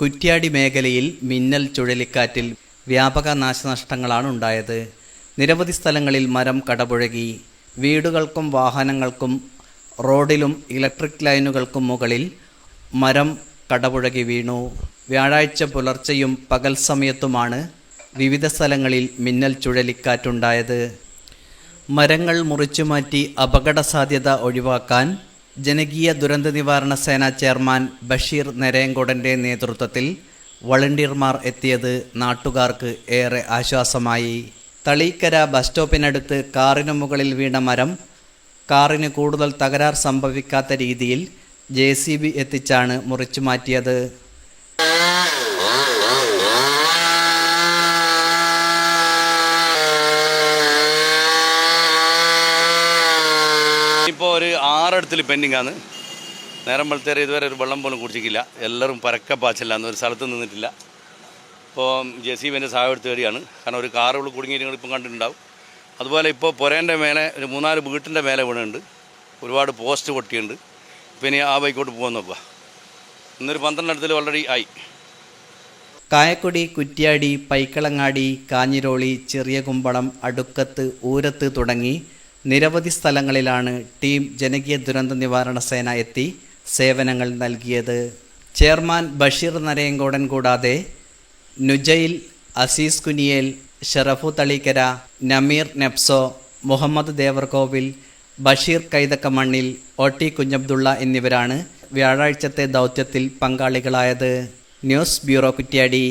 കുറ്റ്യാടി മേഖലയിൽ മിന്നൽ ചുഴലിക്കാറ്റിൽ വ്യാപക നാശനഷ്ടങ്ങളാണ് ഉണ്ടായത്. നിരവധി സ്ഥലങ്ങളിൽ മരം കടപുഴകി വീടുകൾക്കും വാഹനങ്ങൾക്കും റോഡിലും ഇലക്ട്രിക് ലൈനുകൾക്കും മുകളിൽ മരം കടപുഴകി വീണു. വ്യാഴാഴ്ച പുലർച്ചെയും പകൽ സമയത്തുമാണ് വിവിധ സ്ഥലങ്ങളിൽ മിന്നൽ ചുഴലിക്കാറ്റുണ്ടായത്. മരങ്ങൾ മുറിച്ചുമാറ്റി അപകട സാധ്യത ഒഴിവാക്കാൻ ജനകീയ ദുരന്ത നിവാരണ സേന ചെയർമാൻ ബഷീർ നരേങ്കോടന്റെ നേതൃത്വത്തിൽ വളണ്ടിയർമാർ എത്തിയത് നാട്ടുകാർക്ക് ഏറെ ആശ്വാസമായി. തളീക്കര ബസ് സ്റ്റോപ്പിനടുത്ത് കാറിനു മുകളിൽ വീണ മരം കാറിന് കൂടുതൽ തകരാർ സംഭവിക്കാത്ത രീതിയിൽ ജെ എത്തിച്ചാണ് മുറിച്ചു മാറ്റിയത് ഇപ്പോൾ ഒരു ആറടത്തിൽ പെൻഡിങ് ആണ്. നേരം വെളുത്തേരെ ഇതുവരെ ഒരു വെള്ളം പോലും കുടിച്ചിട്ടില്ല. എല്ലാവരും പരക്ക പാച്ചില്ലാന്ന് ഒരു സ്ഥലത്ത് നിന്നിട്ടില്ല. ഇപ്പോൾ ജെ സി ബിന്റെ സഹായം എടുത്ത് വരികയാണ് കാരണം ഒരു കാറുകൾ കുടുങ്ങിയിട്ട് ഇപ്പം കണ്ടിട്ടുണ്ടാവും. അതുപോലെ ഇപ്പോൾ പുരേന്റെ മേലെ ഒരു മൂന്നാൽ വീട്ടിന്റെ മേലെ വീണുണ്ട്. ഒരുപാട് പോസ്റ്റ് പൊട്ടിയുണ്ട് ഇപ്പം ഇനി ആ ബൈക്കോട്ട് പോകുന്ന നോക്കുക. ഇന്നൊരു പന്ത്രണ്ടിടത്തിൽ ഓൾറെഡി ആയി. കായക്കൊടി കുറ്റ്യാടി പൈക്കളങ്ങാടി കാഞ്ഞിരോളി ചെറിയ കുമ്പളം അടുക്കത്ത് ഊരത്ത് തുടങ്ങി നിരവധി സ്ഥലങ്ങളിലാണ് ടീം ജനകീയ ദുരന്ത നിവാരണ സേന എത്തി സേവനങ്ങൾ നൽകിയത്. ചെയർമാൻ ബഷീർ നരയങ്കോടൻ കൂടാതെ നുജൈൽ അസീസ് കുനിയേൽ ഷറഫു തളിക്കര നമീർ നെപ്സോ മുഹമ്മദ് ദേവർകോവിൽ ബഷീർ കൈതക്കമണ്ണിൽ ഒ ടി കുഞ്ഞബ്ദുള്ള എന്നിവരാണ് വ്യാഴാഴ്ചത്തെ ദൗത്യത്തിൽ പങ്കാളികളായത്. News bureau Kuttiadi.